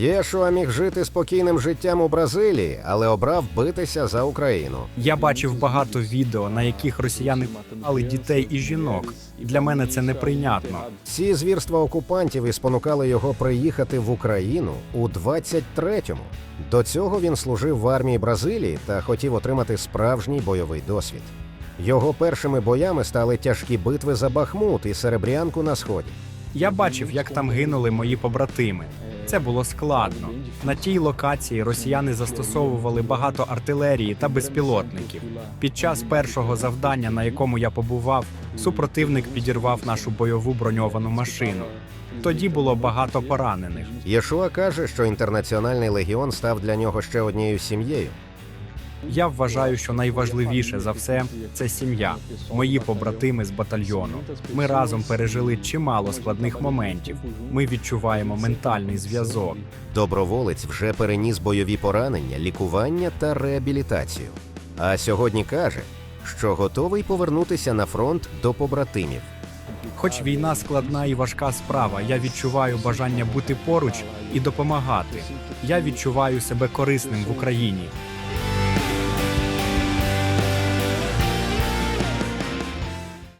Єшуа міг жити спокійним життям у Бразилії, але обрав битися за Україну. Я бачив багато відео, на яких росіяни пали дітей і жінок. Для мене це неприйнятно. Ці звірства окупантів і спонукали його приїхати в Україну у 23-му. До цього він служив в армії Бразилії та хотів отримати справжній бойовий досвід. Його першими боями стали тяжкі битви за Бахмут і Серебрянку на сході. Я бачив, як там гинули мої побратими. Це було складно. На тій локації росіяни застосовували багато артилерії та безпілотників. Під час першого завдання, на якому я побував, супротивник підірвав нашу бойову броньовану машину. Тоді було багато поранених. Єшуа каже, що інтернаціональний легіон став для нього ще однією сім'єю. Я вважаю, що найважливіше за все це сім'я, мої побратими з батальйону. Ми разом пережили чимало складних моментів. Ми відчуваємо ментальний зв'язок. Доброволець вже переніс бойові поранення, лікування та реабілітацію. А сьогодні каже, що готовий повернутися на фронт до побратимів. Хоч війна складна і важка справа, я відчуваю бажання бути поруч і допомагати. Я відчуваю себе корисним в Україні.